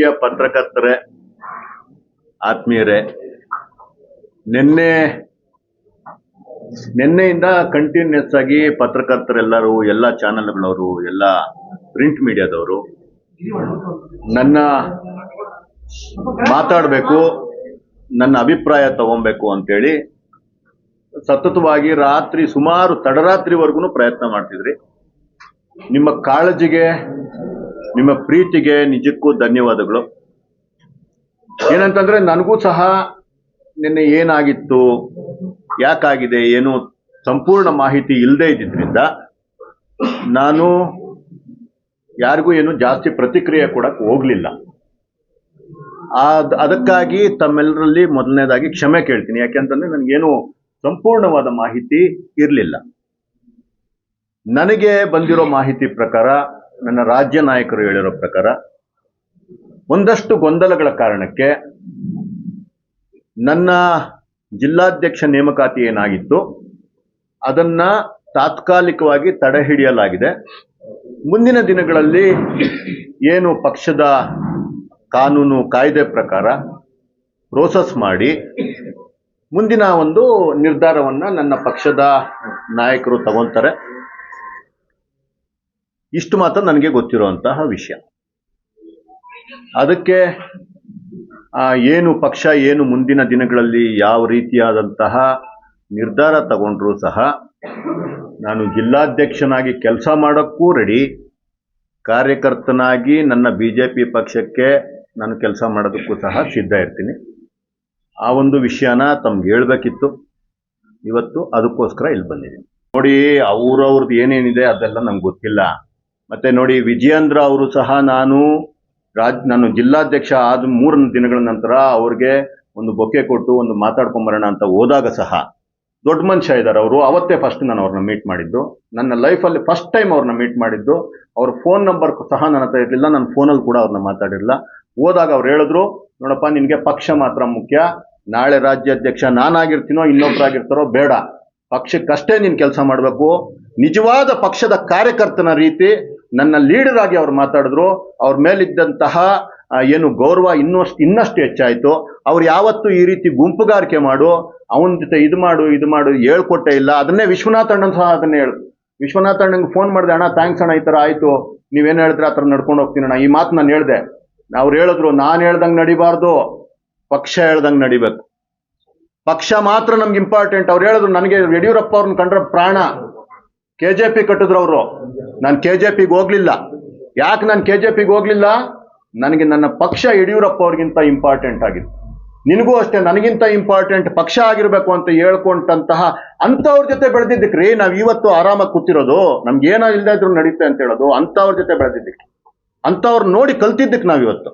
ಪ್ರೀತಿಯ ಪತ್ರಕರ್ತರೇ, ಆತ್ಮೀಯರೇ, ನಿನ್ನೆ, ನಿನ್ನೆಯಿಂದ ಕಂಟಿನ್ಯೂಸ್ ಆಗಿ ಪತ್ರಕರ್ತರೆಲ್ಲರೂ, ಎಲ್ಲ ಚಾನೆಲ್ಗಳವರು ಎಲ್ಲ ಪ್ರಿಂಟ್ ಮೀಡಿಯಾದವರು ನನ್ನ ಮಾತಾಡಬೇಕು, ನನ್ನ ಅಭಿಪ್ರಾಯ ತಗೊಬೇಕು ಅಂತೇಳಿ ಸತತವಾಗಿ ರಾತ್ರಿ ಸುಮಾರು ತಡರಾತ್ರಿವರೆಗೂ ಪ್ರಯತ್ನ ಮಾಡ್ತಿದ್ರಿ. ನಿಮ್ಮ ಕಾಳಜಿಗೆ ನಿಮ್ಮ ಪ್ರೀತಿಗೆ ನಿಜಕ್ಕೂ ಧನ್ಯವಾದಗಳು. ಏನಂತಂದ್ರೆ ನನಗೂ ಸಹ ನಿನ್ನೆ ಏನಾಗಿತ್ತು, ಯಾಕಾಗಿದೆ, ಏನು ಸಂಪೂರ್ಣ ಮಾಹಿತಿ ಇಲ್ಲದೆ ಇದ್ದಿದ್ರಿಂದ ನಾನು ಯಾರಿಗೂ ಏನು ಜಾಸ್ತಿ ಪ್ರತಿಕ್ರಿಯೆ ಕೊಡಕ್ಕೆ ಹೋಗ್ಲಿಲ್ಲ. ಅದ್ ಅದಕ್ಕಾಗಿ ತಮ್ಮೆಲ್ಲರಲ್ಲಿ ಮೊದಲನೇದಾಗಿ ಕ್ಷಮೆ ಕೇಳ್ತೀನಿ. ಯಾಕೆಂತಂದ್ರೆ ನನಗೇನು ಸಂಪೂರ್ಣವಾದ ಮಾಹಿತಿ ಇರಲಿಲ್ಲ. ನನಗೆ ಬಂದಿರೋ ಮಾಹಿತಿ ಪ್ರಕಾರ ನನ್ನ ರಾಜ್ಯ ನಾಯಕರು ಹೇಳಿರೋ ಪ್ರಕಾರ, ಒಂದಷ್ಟು ಗೊಂದಲಗಳ ಕಾರಣಕ್ಕೆ ನನ್ನ ಜಿಲ್ಲಾಧ್ಯಕ್ಷ ನೇಮಕಾತಿ ಏನಾಗಿತ್ತು, ಅದನ್ನ ತಾತ್ಕಾಲಿಕವಾಗಿ ತಡೆ ಹಿಡಿಯಲಾಗಿದೆ. ಮುಂದಿನ ದಿನಗಳಲ್ಲಿ ಏನು ಪಕ್ಷದ ಕಾನೂನು ಕಾಯ್ದೆ ಪ್ರಕಾರ ಪ್ರೋಸೆಸ್ ಮಾಡಿ, ಮುಂದಿನ ಒಂದು ನಿರ್ಧಾರವನ್ನ ನನ್ನ ಪಕ್ಷದ ನಾಯಕರು ತಗೊಂತಾರೆ. ಇಷ್ಟು ಮಾತ್ರ ನನಗೆ ಗೊತ್ತಿರುವಂತಹ ವಿಷಯ. ಅದಕ್ಕೆ ಆ, ಏನು ಪಕ್ಷ ಏನು ಮುಂದಿನ ದಿನಗಳಲ್ಲಿ ಯಾವ ರೀತಿಯಾದಂತಹ ನಿರ್ಧಾರ ತಗೊಂಡ್ರೂ ಸಹ ನಾನು ಜಿಲ್ಲಾಧ್ಯಕ್ಷನಾಗಿ ಕೆಲಸ ಮಾಡೋಕ್ಕೂ ರೆಡಿ ಕಾರ್ಯಕರ್ತನಾಗಿ ನನ್ನ ಬಿ ಜೆ ಪಿ ಪಕ್ಷಕ್ಕೆ ನಾನು ಕೆಲಸ ಮಾಡೋದಕ್ಕೂ ಸಹ ಸಿದ್ಧ ಇರ್ತೀನಿ. ಆ ಒಂದು ವಿಷಯನ ತಮ್ಗೆ ಹೇಳಬೇಕಿತ್ತು. ಇವತ್ತು ಅದಕ್ಕೋಸ್ಕರ ಇಲ್ಲಿ ಬಂದಿದ್ದೀನಿ. ನೋಡಿ ಅವ್ರವ್ರದ್ದು ಏನೇನಿದೆ ಅದೆಲ್ಲ ನಮ್ಗೆ ಗೊತ್ತಿಲ್ಲ. ಮತ್ತೆ ನೋಡಿ ವಿಜಯೇಂದ್ರ ಅವರು ಸಹ ನಾನು ರಾಜ್, ನಾನು ಜಿಲ್ಲಾಧ್ಯಕ್ಷ ಆದ ಮೂರು ದಿನಗಳ ನಂತರ ಅವ್ರಿಗೆ ಒಂದು ಬೊಕ್ಕೆ ಕೊಟ್ಟು ಒಂದು ಮಾತಾಡ್ಕೊಂಬರೋಣ ಅಂತ ಹೋದಾಗ ಸಹ ದೊಡ್ಡ ಮನುಷ್ಯ ಇದ್ದಾರೆ ಅವರು. ಅವತ್ತೇ ಫಸ್ಟ್ ನಾನು ಅವ್ರನ್ನ ಮೀಟ್ ಮಾಡಿದ್ದು. ನನ್ನ ಲೈಫಲ್ಲಿ ಫಸ್ಟ್ ಟೈಮ್ ಅವ್ರನ್ನ ಮೀಟ್ ಮಾಡಿದ್ದು. ಅವ್ರ ಫೋನ್ ನಂಬರ್ ಸಹ ನನ್ನ ಹತ್ರ ಇರಲಿಲ್ಲ. ನನ್ನ ಫೋನಲ್ಲಿ ಕೂಡ ಅವ್ರನ್ನ ಮಾತಾಡಿರಲಿಲ್ಲ. ಹೋದಾಗ ಅವ್ರು ಹೇಳಿದ್ರು, ನೋಡಪ್ಪ, ನಿನಗೆ ಪಕ್ಷ ಮಾತ್ರ ಮುಖ್ಯ. ನಾಳೆ ರಾಜ್ಯಾಧ್ಯಕ್ಷ ನಾನಾಗಿರ್ತೀನೋ ಇನ್ನೊಬ್ಬರಾಗಿರ್ತಾರೋ ಬೇಡ. ಪಕ್ಷಕ್ಕಷ್ಟೇ ನೀನು ಕೆಲಸ ಮಾಡಬೇಕು. ನಿಜವಾದ ಪಕ್ಷದ ಕಾರ್ಯಕರ್ತನ ರೀತಿ ನನ್ನ ಲೀಡರ್ ಆಗಿ ಅವ್ರು ಮಾತಾಡಿದ್ರು, ಅವ್ರ ಮೇಲಿದ್ದಂತಹ ಏನು ಗೌರವ ಇನ್ನಷ್ಟು ಇನ್ನಷ್ಟು ಹೆಚ್ಚಾಯಿತು. ಅವ್ರು ಯಾವತ್ತು ಈ ರೀತಿ ಗುಂಪುಗಾರಿಕೆ ಮಾಡು, ಅವನ ಜೊತೆ ಇದು ಮಾಡು ಇದು ಮಾಡು ಹೇಳ್ಕೊಟ್ಟೇ ಇಲ್ಲ. ಅದನ್ನೇ ವಿಶ್ವನಾಥ್ ಅಣ್ಣನ ಸಹ ಅದನ್ನೇ ಹೇಳು. ವಿಶ್ವನಾಥ್ ಅಣ್ಣಂಗೆ ಫೋನ್ ಮಾಡಿದೆ, ಅಣ್ಣ ಥ್ಯಾಂಕ್ಸ್ ಅಣ್ಣ, ಈ ಥರ ಆಯಿತು. ನೀವೇನು ಹೇಳಿದ್ರೆ ಆ ಥರ ನಡ್ಕೊಂಡು ಹೋಗ್ತೀನಿ ಅಣ್ಣ. ಈ ಮಾತು ನಾನು ಹೇಳಿದೆ. ಅವ್ರು ಹೇಳಿದ್ರು, ನಾನು ಹೇಳ್ದಂಗೆ ನಡಿಬಾರ್ದು. ಪಕ್ಷ ಹೇಳ್ದಂಗೆ ನಡಿಬೇಕು. ಪಕ್ಷ ಮಾತ್ರ ನಮ್ಗೆ ಇಂಪಾರ್ಟೆಂಟ್ ಅವ್ರು ಹೇಳಿದ್ರು, ನನಗೆ ಯಡಿಯೂರಪ್ಪ ಅವ್ರನ್ನ ಕಂಡ್ರೆ ಪ್ರಾಣ. ಕೆ ಜೆ ಪಿ ಕಟ್ಟಿದ್ರು ಅವರು. ನಾನು ಕೆ ಜೆ ಪಿಗೆ ಹೋಗ್ಲಿಲ್ಲ. ಯಾಕೆ ನಾನು ಕೆ ಜೆ ಪಿಗೆ ಹೋಗ್ಲಿಲ್ಲ? ನನಗೆ ನನ್ನ ಪಕ್ಷ ಯಡಿಯೂರಪ್ಪ ಅವ್ರಿಗಿಂತ ಇಂಪಾರ್ಟೆಂಟ್ ಆಗಿತ್ತು. ನಿನಗೂ ಅಷ್ಟೇ, ನನಗಿಂತ ಇಂಪಾರ್ಟೆಂಟ್ ಪಕ್ಷ ಆಗಿರಬೇಕು ಅಂತ ಹೇಳ್ಕೊಂಡಂತಹ ಅಂಥವ್ರ ಜೊತೆ ಬೆಳೆದಿದ್ದಕ್ಕೆ ರೀ, ನಾವು ಇವತ್ತು ಆರಾಮಾಗಿ ಕೂತಿರೋದು. ನಮ್ಗೆ ಏನೋ ಇಲ್ಲದೆ ಇದ್ರು ನಡೀತೆ ಅಂತ ಹೇಳೋದು. ಅಂಥವ್ರ ಜೊತೆ ಬೆಳೆದಿದ್ದಕ್ಕೆ. ಅಂಥವ್ರು ನೋಡಿ ಕಲ್ತಿದ್ದಕ್ಕೆ ನಾವು ಇವತ್ತು.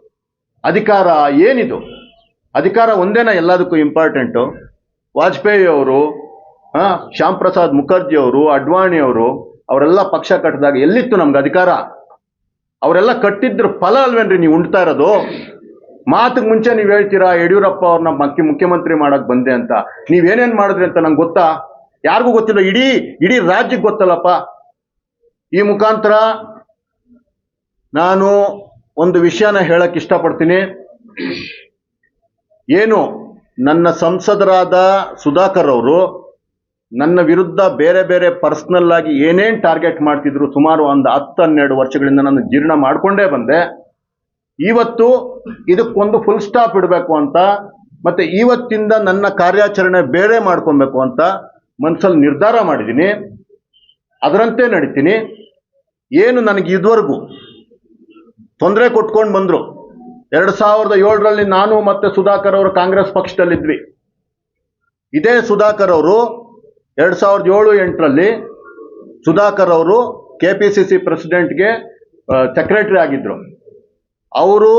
ಅಧಿಕಾರ ಏನಿದು? ಅಧಿಕಾರ ಒಂದೇನಾ ಎಲ್ಲದಕ್ಕೂ ಇಂಪಾರ್ಟೆಂಟು ವಾಜಪೇಯಿ ಅವರು ಶ್ಯಾಮ್ ಪ್ರಸಾದ್ ಮುಖರ್ಜಿ ಅವರು, ಅಡ್ವಾಣಿ ಅವರು, ಅವರೆಲ್ಲ ಪಕ್ಷ ಕಟ್ಟಿದಾಗ ಎಲ್ಲಿತ್ತು ನಮ್ಗೆ ಅಧಿಕಾರ? ಅವರೆಲ್ಲ ಕಟ್ಟಿದ್ರ ಫಲ ಅಲ್ವೇನ್ರಿ ನೀವು ಉಣ್ತಾ ಇರೋದು? ಮಾತಿಗೆ ಮುಂಚೆ ನೀವು ಹೇಳ್ತೀರಾ, ಯಡಿಯೂರಪ್ಪ ಅವ್ರನ್ನ ಮುಖ್ಯ, ಮುಖ್ಯಮಂತ್ರಿ ಮಾಡಕ್ ಬಂದೆ ಅಂತ. ನೀವೇನೇನ್ ಮಾಡಿದ್ರಿ ಅಂತ ನಂಗೆ ಗೊತ್ತಾ? ಯಾರಿಗೂ ಗೊತ್ತಿಲ್ಲ, ಇಡೀ ಇಡೀ ರಾಜ್ಯಕ್ಕೆ ಗೊತ್ತಲ್ಲಪ್ಪ. ಈ ಮುಖಾಂತರ ನಾನು ಒಂದು ವಿಷಯನ ಹೇಳಕ್ ಇಷ್ಟಪಡ್ತೀನಿ. ಏನು, ನನ್ನ ಸಂಸದರಾದ ಸುಧಾಕರ್ ಅವರು ನನ್ನ ವಿರುದ್ಧ ಬೇರೆ ಬೇರೆ ಪರ್ಸನಲ್ ಆಗಿ ಏನೇನ್ ಟಾರ್ಗೆಟ್ ಮಾಡ್ತಿದ್ರು ಸುಮಾರು ಒಂದು ಹತ್ತು ಹನ್ನೆರಡು ವರ್ಷಗಳಿಂದ ನಾನು ಜೀರ್ಣ ಮಾಡಿಕೊಂಡೇ ಬಂದೆ. ಇವತ್ತು ಇದಕ್ಕೊಂದು ಫುಲ್ ಸ್ಟಾಪ್ ಇಡಬೇಕು ಅಂತ, ಮತ್ತೆ ಇವತ್ತಿಂದ ನನ್ನ ಕಾರ್ಯಾಚರಣೆ ಬೇರೆ ಮಾಡ್ಕೊಬೇಕು ಅಂತ ಮನಸ್ಸಲ್ಲಿ ನಿರ್ಧಾರ ಮಾಡಿದ್ದೀನಿ. ಅದರಂತೆ ನಡೀತೀನಿ. ಏನು ನನಗೆ ಇದುವರೆಗೂ ತೊಂದರೆ ಕೊಟ್ಕೊಂಡು ಬಂದರು. ಎರಡು ಸಾವಿರದ ಏಳರಲ್ಲಿ ನಾನು ಮತ್ತೆ ಸುಧಾಕರ್ ಅವರು ಕಾಂಗ್ರೆಸ್ ಪಕ್ಷದಲ್ಲಿದ್ವಿ. ಇದೇ ಸುಧಾಕರ್ ಅವರು ಎರಡು ಸಾವಿರದ ಏಳು ಎಂಟರಲ್ಲಿ ಸುಧಾಕರ್ ಅವರು ಕೆ ಪಿ ಸಿ ಸಿ ಪ್ರೆಸಿಡೆಂಟ್ಗೆ ಸೆಕ್ರೆಟರಿ ಆಗಿದ್ರು. ಅವರು,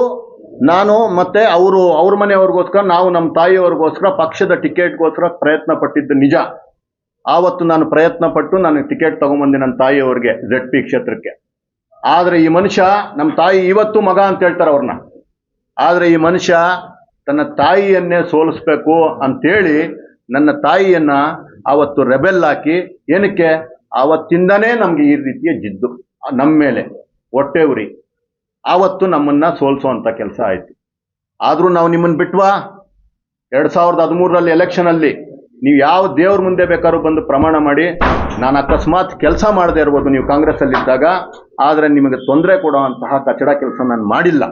ನಾನು ಮತ್ತೆ ಅವರು, ಅವ್ರ ಮನೆಯವ್ರಿಗೋಸ್ಕರ, ನಾವು ನಮ್ಮ ತಾಯಿಯವ್ರಿಗೋಸ್ಕರ ಪಕ್ಷದ ಟಿಕೆಟ್ಗೋಸ್ಕರ ಪ್ರಯತ್ನ ಪಟ್ಟಿದ್ದು ನಿಜ. ಆವತ್ತು ನಾನು ಪ್ರಯತ್ನ ಪಟ್ಟು ನಾನು ಟಿಕೆಟ್ ತಗೊಂಬಂದೆ ನನ್ನ ತಾಯಿಯವ್ರಿಗೆ ಜೆಡ್ ಪಿ ಕ್ಷೇತ್ರಕ್ಕೆ. ಆದರೆ ಈ ಮನುಷ್ಯ, ನಮ್ಮ ತಾಯಿ ಇವತ್ತು ಮಗ ಅಂತ ಹೇಳ್ತಾರೆ ಅವ್ರನ್ನ. ಆದರೆ ಈ ಮನುಷ್ಯ ತನ್ನ ತಾಯಿಯನ್ನೇ ಸೋಲಿಸ್ಬೇಕು ಅಂತೇಳಿ ನನ್ನ ತಾಯಿಯನ್ನ ಆವತ್ತು ರೆಬೆಲ್ ಹಾಕಿ ಏನಕ್ಕೆ? ಅವತ್ತಿಂದನೇ ನಮ್ಗೆ ಈ ರೀತಿಯ ಜಿದ್ದು ನಮ್ಮ ಮೇಲೆ. ಹೊಟ್ಟೆ ಉರಿ. ಆವತ್ತು ನಮ್ಮನ್ನ ಅಂತ ಕೆಲಸ ಆಯ್ತು. ಆದರೂ ನಾವು ನಿಮ್ಮನ್ನು ಬಿಟ್ವಾ? ಎರಡ್ ಸಾವಿರದ ಹದಿಮೂರರಲ್ಲಿ ಎಲೆಕ್ಷನ್ ಅಲ್ಲಿ ನೀವು ಯಾವ ದೇವ್ರ ಮುಂದೆ ಬೇಕಾದ್ರೂ ಬಂದು ಪ್ರಮಾಣ ಮಾಡಿ, ನಾನು ಅಕಸ್ಮಾತ್ ಕೆಲಸ ಮಾಡದೇ ಇರ್ಬೋದು ನೀವು ಕಾಂಗ್ರೆಸ್ ಅಲ್ಲಿ ಇದ್ದಾಗ ಆದ್ರೆ ನಿಮಗೆ ತೊಂದರೆ ಕೊಡುವಂತಹ ಕಚಡ ಕೆಲಸ ನಾನು ಮಾಡಿಲ್ಲ.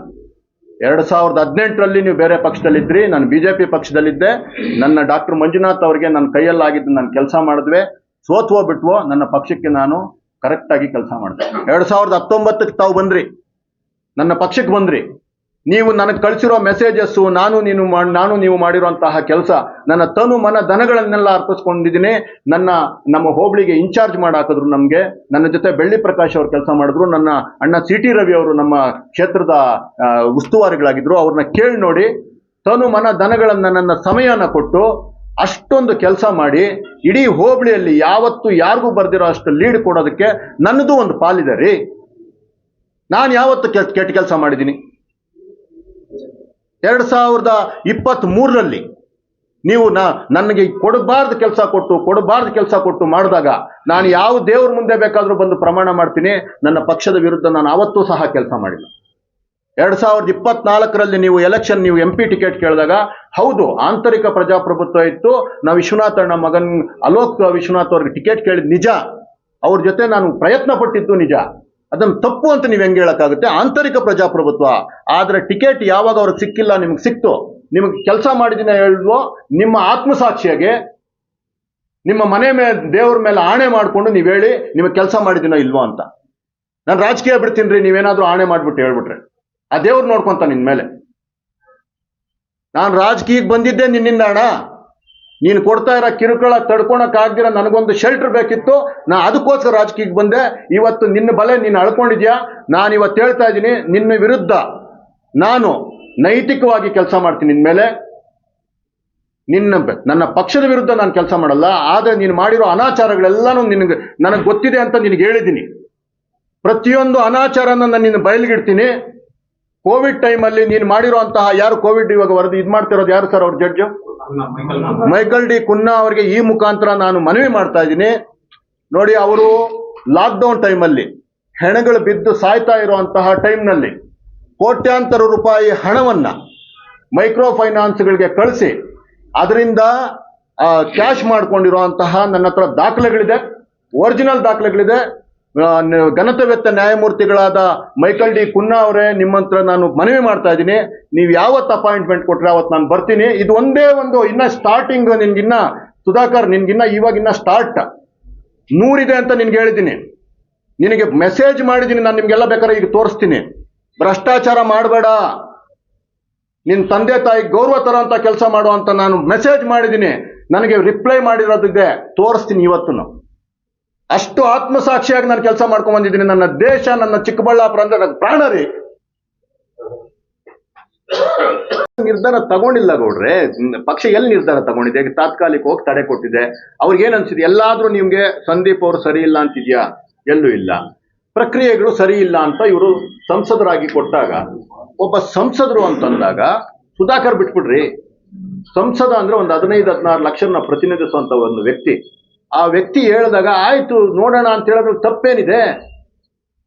ಎರಡ್ ಸಾವಿರದ ಹದಿನೆಂಟರಲ್ಲಿ ನೀವು ಬೇರೆ ಪಕ್ಷದಲ್ಲಿದ್ರಿ, ನಾನು ಬಿಜೆಪಿ ಪಕ್ಷದಲ್ಲಿದ್ದೆ, ನನ್ನ ಡಾಕ್ಟರ್ ಮಂಜುನಾಥ್ ಅವರಿಗೆ ನನ್ನ ಕೈಯಲ್ಲಾಗಿದ್ದು ನಾನು ಕೆಲಸ ಮಾಡಿದ್ವಿ, ಸೋತ್ವೋ ಬಿಟ್ವೋ, ನನ್ನ ಪಕ್ಷಕ್ಕೆ ನಾನು ಕರೆಕ್ಟ್ ಆಗಿ ಕೆಲಸ ಮಾಡಿದೆ. ಎರಡ್ ಸಾವಿರದ ಹತ್ತೊಂಬತ್ತಕ್ಕೆ ತಾವು ಬಂದ್ರಿ, ನನ್ನ ಪಕ್ಷಕ್ಕೆ ಬಂದ್ರಿ. ನೀವು ನನಗೆ ಕಳಿಸಿರೋ ಮೆಸೇಜಸ್ಸು ನಾನು ನೀನು ಮಾಡಿ ನಾನು ನೀವು ಮಾಡಿರುವಂತಹ ಕೆಲಸ, ನನ್ನ ತನು ಮನ ದನಗಳನ್ನೆಲ್ಲ ಅರ್ಪಿಸ್ಕೊಂಡಿದ್ದೀನಿ, ನನ್ನ, ನಮ್ಮ ಹೋಬಳಿಗೆ ಇನ್ಚಾರ್ಜ್ ಮಾಡಾಕಿದ್ರು ನಮಗೆ, ನನ್ನ ಜೊತೆ ಬೆಳ್ಳಿ ಪ್ರಕಾಶ್ ಅವರು ಕೆಲಸ ಮಾಡಿದ್ರು, ನನ್ನ ಅಣ್ಣ ಸಿ ಟಿ ರವಿ ಅವರು ನಮ್ಮ ಕ್ಷೇತ್ರದ ಉಸ್ತುವಾರಿಗಳಾಗಿದ್ರು, ಅವ್ರನ್ನ ಕೇಳಿ ನೋಡಿ, ತನು ಮನ ದನಗಳನ್ನು ನನ್ನ ಸಮಯನ ಕೊಟ್ಟು, ಅಷ್ಟೊಂದು ಕೆಲಸ ಮಾಡಿ, ಇಡೀ ಹೋಬಳಿಯಲ್ಲಿ ಯಾವತ್ತು ಯಾರಿಗೂ ಬರ್ದಿರೋ ಅಷ್ಟು ಲೀಡ್ ಕೊಡೋದಕ್ಕೆ ನನ್ನದು ಒಂದು ಪಾಲಿದೆ ರೀ. ನಾನು ಯಾವತ್ತು ಕೆಟ್ಟ ಕೆಲಸ ಮಾಡಿದ್ದೀನಿ. ಎರಡು ಸಾವಿರದ ಇಪ್ಪತ್ತ್ ಮೂರರಲ್ಲಿ ನೀವು ನಾ, ನನಗೆ ಕೊಡಬಾರ್ದು ಕೆಲಸ ಕೊಟ್ಟು, ಕೊಡಬಾರ್ದು ಕೆಲಸ ಕೊಟ್ಟು ಮಾಡಿದಾಗ ನಾನು ಯಾವ ದೇವ್ರ ಮುಂದೆ ಬೇಕಾದರೂ ಬಂದು ಪ್ರಮಾಣ ಮಾಡ್ತೀನಿ, ನನ್ನ ಪಕ್ಷದ ವಿರುದ್ಧ ನಾನು ಅವತ್ತೂ ಸಹ ಕೆಲಸ ಮಾಡಿಲ್ಲ. ಎರಡ್ ಸಾವಿರದ ಇಪ್ಪತ್ನಾಲ್ಕರಲ್ಲಿ ನೀವು ಎಲೆಕ್ಷನ್ ನೀವು ಎಂ ಪಿ ಟಿಕೆಟ್ ಕೇಳಿದಾಗ, ಹೌದು, ಆಂತರಿಕ ಪ್ರಜಾಪ್ರಭುತ್ವ ಇತ್ತು, ನಾವು ವಿಶ್ವನಾಥ್ ಅಣ್ಣ ಮಗನ್ ಅಲೋಕ್ ವಿಶ್ವನಾಥ್ ಅವ್ರಿಗೆ ಟಿಕೆಟ್ ಕೇಳಿದ ನಿಜ. ಅವ್ರ ಜೊತೆ ನಾನು ಪ್ರಯತ್ನ ಪಟ್ಟಿದ್ದು ನಿಜ. ಅದನ್ನು ತಪ್ಪು ಅಂತ ನೀವು ಹೆಂಗೆ ಹೇಳಕ್ಕಾಗುತ್ತೆ? ಆಂತರಿಕ ಪ್ರಜಾಪ್ರಭುತ್ವ. ಆದ್ರೆ ಟಿಕೆಟ್ ಯಾವಾಗ ಅವ್ರಿಗೆ ಸಿಕ್ಕಿಲ್ಲ, ನಿಮ್ಗೆ ಸಿಕ್ತು. ನಿಮಗೆ ಕೆಲಸ ಮಾಡಿದಿನ ಹೇಳುವ ನಿಮ್ಮ ಆತ್ಮಸಾಕ್ಷಿಯಾಗೆ ನಿಮ್ಮ ಮನೆ ಮೇಲೆ ದೇವ್ರ ಮೇಲೆ ಆಣೆ ಮಾಡಿಕೊಂಡು ನೀವು ಹೇಳಿ, ನಿಮಗೆ ಕೆಲಸ ಮಾಡಿದಿನೋ ಇಲ್ವೋ ಅಂತ. ನಾನು ರಾಜಕೀಯ ಬಿಡ್ತೀನಿ ರೀ ನೀವೇನಾದ್ರೂ ಆಣೆ ಮಾಡ್ಬಿಟ್ಟು ಹೇಳ್ಬಿಟ್ರೆ. ಆ ದೇವ್ರು ನೋಡ್ಕೊಂತ ನಿನ್ ಮೇಲೆ. ನಾನು ರಾಜಕೀಯಕ್ಕೆ ಬಂದಿದ್ದೆ ನಿನ್ನಿಂದ ಅಣ್ಣ. ನೀನು ಕೊಡ್ತಾ ಇರೋ ಕಿರುಕುಳ ತಡ್ಕೊಳಕ್ಕಾಗ್ದಿರ ನನಗೊಂದು ಶೆಲ್ಟರ್ ಬೇಕಿತ್ತು, ನಾ ಅದಕ್ಕೋಸ್ಕರ ರಾಜಕೀಯಕ್ಕೆ ಬಂದೆ. ಇವತ್ತು ನಿನ್ನ ಬಲೆ ನೀನು ಅಳ್ಕೊಂಡಿದ್ಯಾ? ನಾನು ಇವತ್ತು ಹೇಳ್ತಾ ಇದ್ದೀನಿ, ನಿನ್ನ ವಿರುದ್ಧ ನಾನು ನೈತಿಕವಾಗಿ ಕೆಲಸ ಮಾಡ್ತೀನಿ ನಿನ್ನ ಮೇಲೆ. ನಿನ್ನ ನನ್ನ ಪಕ್ಷದ ವಿರುದ್ಧ ನಾನು ಕೆಲಸ ಮಾಡಲ್ಲ, ಆದರೆ ನೀನು ಮಾಡಿರೋ ಅನಾಚಾರಗಳೆಲ್ಲನೂ ನಿನಗೆ, ನನಗೆ ಗೊತ್ತಿದೆ ಅಂತ ನಿನಗೆ ಹೇಳಿದ್ದೀನಿ. ಪ್ರತಿಯೊಂದು ಅನಾಚಾರನ ನಾನು ನಿನ್ನ ಬಯಲಿಗಿಡ್ತೀನಿ ಕೋವಿಡ್ ಟೈಮಲ್ಲಿ ನೀನು ಮಾಡಿರುವಂತಹ ಯಾರು ಕೋವಿಡ್ ಇವಾಗ ವರದಿ ಇದು ಮಾಡ್ತಿರೋದು ಯಾರು ಸರ್ ಅವ್ರ ಜಡ್ಜು? ಮೈಕಲ್ ಡಿ ಕುನ್ನಾ ಅವರಿಗೆ ಈ ಮುಖಾಂತರ ನಾನು ಮನವಿ ಮಾಡ್ತಾ ಇದ್ದೀನಿ. ನೋಡಿ, ಅವರು ಲಾಕ್ಡೌನ್ ಟೈಮಲ್ಲಿ ಹೆಣಗಳು ಬಿದ್ದು ಸಾಯ್ತಾ ಇರುವಂತಹ ಟೈಮ್ನಲ್ಲಿ ಕೋಟ್ಯಾಂತರ ರೂಪಾಯಿ ಹಣವನ್ನ ಮೈಕ್ರೋ ಫೈನಾನ್ಸ್ಗಳಿಗೆ ಕಳಿಸಿ, ಅದರಿಂದ ಕ್ಯಾಶ್ ಮಾಡ್ಕೊಂಡಿರುವಂತಹ ನನ್ನ ಹತ್ರ ದಾಖಲೆಗಳಿದೆ, ಒರಿಜಿನಲ್ ದಾಖಲೆಗಳಿದೆ. ಘನತೆವೆತ್ತ ನ್ಯಾಯಮೂರ್ತಿಗಳಾದ ಮೈಕಲ್ ಡಿ ಕುನ್ನಾ ಅವರೇ ನಿಮ್ಮ ಹತ್ರ ನಾನು ಮನವಿ ಮಾಡ್ತಾ ಇದ್ದೀನಿ. ನೀವು ಯಾವತ್ತು ಅಪಾಯಿಂಟ್ಮೆಂಟ್ ಕೊಟ್ಟರೆ ಅವತ್ತು ನಾನು ಬರ್ತೀನಿ. ಇದು ಒಂದೇ ಒಂದು, ಇನ್ನ ಸ್ಟಾರ್ಟಿಂಗ್ ನಿನ್ಗಿನ್ನ, ಸುಧಾಕರ್, ನಿನ್ಗಿನ್ನ ಇವಾಗಿನ್ನ ಸ್ಟಾರ್ಟ್ ನೂರಿದೆ ಅಂತ ನಿನ್ಗೆ ಹೇಳಿದ್ದೀನಿ. ನಿನಗೆ ಮೆಸೇಜ್ ಮಾಡಿದ್ದೀನಿ, ನಾನು ನಿಮ್ಗೆಲ್ಲ ಬೇಕಾದ್ರೆ ಈಗ ತೋರಿಸ್ತೀನಿ. ಭ್ರಷ್ಟಾಚಾರ ಮಾಡಬೇಡ. ನಿನ್ನ ತಂದೆ ತಾಯಿ ಗೌರವ ತರೋಂಥ ಕೆಲಸ ಮಾಡುವಂತ ನಾನು ಮೆಸೇಜ್ ಮಾಡಿದ್ದೀನಿ. ನನಗೆ ರಿಪ್ಲೈ ಮಾಡಿರೋದಿದೆ. ತೋರಿಸ್ತೀನಿ ಇವತ್ತು ಅಷ್ಟು ಆತ್ಮಸಾಕ್ಷಿಯಾಗಿ ನಾನು ಕೆಲಸ ಮಾಡ್ಕೊಂಡ್ ಬಂದಿದ್ದೀನಿ. ನನ್ನ ದೇಶ, ನನ್ನ ಚಿಕ್ಕಬಳ್ಳಾಪುರ ಅಂದ್ರೆ ನನ್ನ ಪ್ರಾಣ ರೀ. ನಿರ್ಧಾರ ತಗೊಂಡಿಲ್ಲ ಗೌಡ್ರೆ. ಪಕ್ಷ ಎಲ್ಲಿ ನಿರ್ಧಾರ ತಗೊಂಡಿದೆ? ತಾತ್ಕಾಲಿಕ ಹೋಗಿ ತಡೆ ಕೊಟ್ಟಿದೆ. ಅವ್ರಿಗೆ ಏನ್ ಅನ್ಸಿದೆ? ಎಲ್ಲಾದ್ರೂ ನಿಮ್ಗೆ ಸಂದೀಪ್ ಅವರು ಸರಿ ಇಲ್ಲ ಅಂತಿದ್ಯಾ? ಎಲ್ಲೂ ಇಲ್ಲ. ಪ್ರಕ್ರಿಯೆಗಳು ಸರಿ ಇಲ್ಲ ಅಂತ ಇವರು ಸಂಸದರಾಗಿ ಕೊಟ್ಟಾಗ, ಒಬ್ಬ ಸಂಸದರು ಅಂತಂದಾಗ, ಸುಧಾಕರ್ ಬಿಟ್ಬಿಡ್ರಿ. ಸಂಸದ ಅಂದ್ರೆ ಒಂದು ಹದಿನೈದು, ಹದಿನಾರು ಲಕ್ಷನ ಪ್ರತಿನಿಧಿಸುವಂತ ಒಂದು ವ್ಯಕ್ತಿ. ಆ ವ್ಯಕ್ತಿ ಹೇಳಿದಾಗ ಆಯ್ತು ನೋಡೋಣ ಅಂತ ಹೇಳಿದ್ರೆ ತಪ್ಪೇನಿದೆ.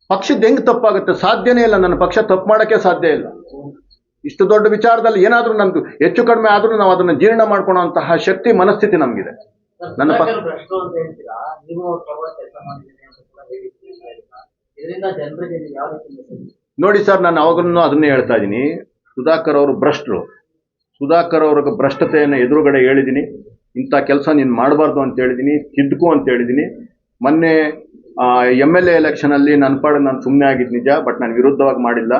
ಪಕ್ಷದ ಹೆಂಗ್ ತಪ್ಪಾಗುತ್ತೆ? ಸಾಧ್ಯನೇ ಇಲ್ಲ. ನನ್ನ ಪಕ್ಷ ತಪ್ಪು ಮಾಡಕ್ಕೆ ಸಾಧ್ಯ ಇಲ್ಲ. ಇಷ್ಟು ದೊಡ್ಡ ವಿಚಾರದಲ್ಲಿ ಏನಾದ್ರೂ ನಮ್ದು ಹೆಚ್ಚು ಕಡಿಮೆ ಆದ್ರೂ ನಾವು ಅದನ್ನು ಜೀರ್ಣ ಮಾಡ್ಕೊಳ್ಳೋಂತಹ ಶಕ್ತಿ ಮನಸ್ಥಿತಿ ನಮ್ಗಿದೆ. ನನ್ನ ಪಕ್ಷ ನೋಡಿ ಸರ್ ನಾನು ಅವಾಗಲೂ ಅದನ್ನೇ ಹೇಳ್ತಾ ಇದ್ದೀನಿ. ಸುಧಾಕರ್ ಅವರು ಭ್ರಷ್ಟರು. ಸುಧಾಕರ್ ಅವ್ರಿಗೆ ಭ್ರಷ್ಟತೆಯನ್ನು ಎದುರುಗಡೆ ಹೇಳಿದ್ದೀನಿ. ಇಂಥ ಕೆಲಸ ನೀನು ಮಾಡಬಾರ್ದು ಅಂತ ಹೇಳಿದ್ದೀನಿ ತಿದ್ದುಕು ಅಂತ ಹೇಳಿದ್ದೀನಿ ಮೊನ್ನೆ ಎಂ ಎಲ್ ಎ ಎಲೆಕ್ಷನಲ್ಲಿ ನನ್ನ ಪಾಡು ನಾನು ಸುಮ್ಮನೆ ಆಗಿದ್ದು ನಿಜ ಬಟ್ ನಾನು ವಿರುದ್ಧವಾಗಿ ಮಾಡಿಲ್ಲ.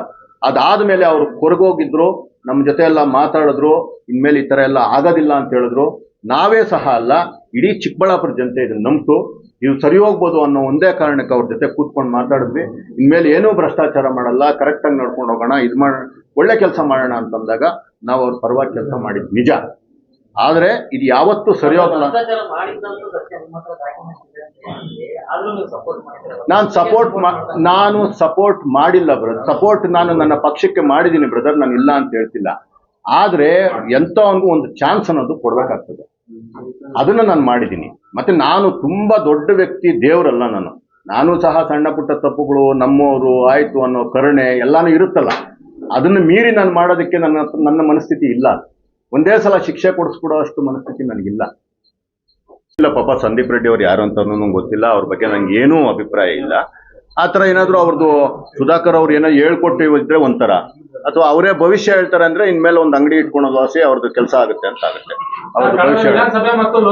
ಅದಾದ ಮೇಲೆ ಅವರು ಕೊರಗೋಗಿದ್ರು ನಮ್ಮ ಜೊತೆ ಎಲ್ಲ ಮಾತಾಡಿದ್ರು, ಇನ್ಮೇಲೆ ಈ ಥರ ಎಲ್ಲ ಆಗೋದಿಲ್ಲ ಅಂತ ಹೇಳಿದ್ರು. ನಾವೇ ಸಹ ಅಲ್ಲ, ಇಡೀ ಚಿಕ್ಕಬಳ್ಳಾಪುರ ಜನತೆ ಇದನ್ನು ನಂಬಿತು. ನೀವು ಸರಿ ಹೋಗ್ಬೋದು ಅನ್ನೋ ಒಂದೇ ಕಾರಣಕ್ಕೆ ಅವ್ರ ಜೊತೆ ಕೂತ್ಕೊಂಡು ಮಾತಾಡಿದ್ವಿ. ಇನ್ಮೇಲೆ ಏನೂ ಭ್ರಷ್ಟಾಚಾರ ಮಾಡಲ್ಲ ಕರೆಕ್ಟಾಗಿ ನಡ್ಕೊಂಡು ಹೋಗೋಣ, ಇದು ಮಾಡೋಣ ಒಳ್ಳೆ ಕೆಲಸ ಮಾಡೋಣ ಅಂತಂದಾಗ ನಾವು ಅವ್ರ ಪರವಾಗಿ ಕೆಲಸ ಮಾಡಿದ್ ನಿಜ. ಆದ್ರೆ ಇದು ಯಾವತ್ತೂ ಸರಿ ಹೋಗಲ್ಲ ನಾನು ಸಪೋರ್ಟ್ ನಾನು ಸಪೋರ್ಟ್ ಮಾಡಿಲ್ಲ ಬ್ರದರ್ ಸಪೋರ್ಟ್ ನಾನು ನನ್ನ ಪಕ್ಷಕ್ಕೆ ಮಾಡಿದ್ದೀನಿ ಬ್ರದರ್ ನಾನು ಇಲ್ಲ ಅಂತ ಹೇಳ್ತಿಲ್ಲ. ಆದ್ರೆ ಎಂತವನಿಗೂ ಒಂದು ಚಾನ್ಸ್ ಅನ್ನೋದು ಕೊಡ್ಬೇಕಾಗ್ತದೆ. ಅದನ್ನ ನಾನು ಮಾಡಿದ್ದೀನಿ. ಮತ್ತೆ ನಾನು ತುಂಬಾ ದೊಡ್ಡ ವ್ಯಕ್ತಿ ದೇವರಲ್ಲ ನಾನು. ನಾನು ಸಹ ಸಣ್ಣ ಪುಟ್ಟ ತಪ್ಪುಗಳು ನಮ್ಮವರು ಆಯ್ತು ಅನ್ನೋ ಕರುಣೆ ಎಲ್ಲಾನು ಇರುತ್ತಲ್ಲ. ಅದನ್ನು ಮೀರಿ ನಾನು ಮಾಡೋದಕ್ಕೆ ನನ್ನ ನನ್ನ ಮನಸ್ಥಿತಿ ಇಲ್ಲ. ಒಂದೇ ಸಲ ಶಿಕ್ಷೆ ಕೊಡಿಸ್ಬಿಡೋ ಅಷ್ಟು ಮನಸ್ಥಿತಿ ನನಗಿಲ್ಲ. ಇಲ್ಲ ಪಾಪ ಸಂದೀಪ್ ರೆಡ್ಡಿ ಅವ್ರು ಯಾರು ಅಂತ ನಂಗೆ ಗೊತ್ತಿಲ್ಲ. ಅವ್ರ ಬಗ್ಗೆ ನಂಗೆ ಏನೂ ಅಭಿಪ್ರಾಯ ಇಲ್ಲ. ಆ ಥರ ಏನಾದರೂ ಅವ್ರದ್ದು ಸುಧಾಕರ್ ಅವ್ರು ಏನೋ ಹೇಳ್ಕೊಟ್ಟು ಇದ್ರೆ ಒಂಥರ. ಅಥವಾ ಅವರೇ ಭವಿಷ್ಯ ಹೇಳ್ತಾರೆ ಅಂದ್ರೆ ಇನ್ಮೇಲೆ ಒಂದು ಅಂಗಡಿ ಇಟ್ಕೊಳೋದು ಆಸೆ ಅವ್ರದ್ದು ಕೆಲಸ ಆಗುತ್ತೆ ಅಂತ ಆಗುತ್ತೆ. ಅವ್ರದ್ದು ಭವಿಷ್ಯ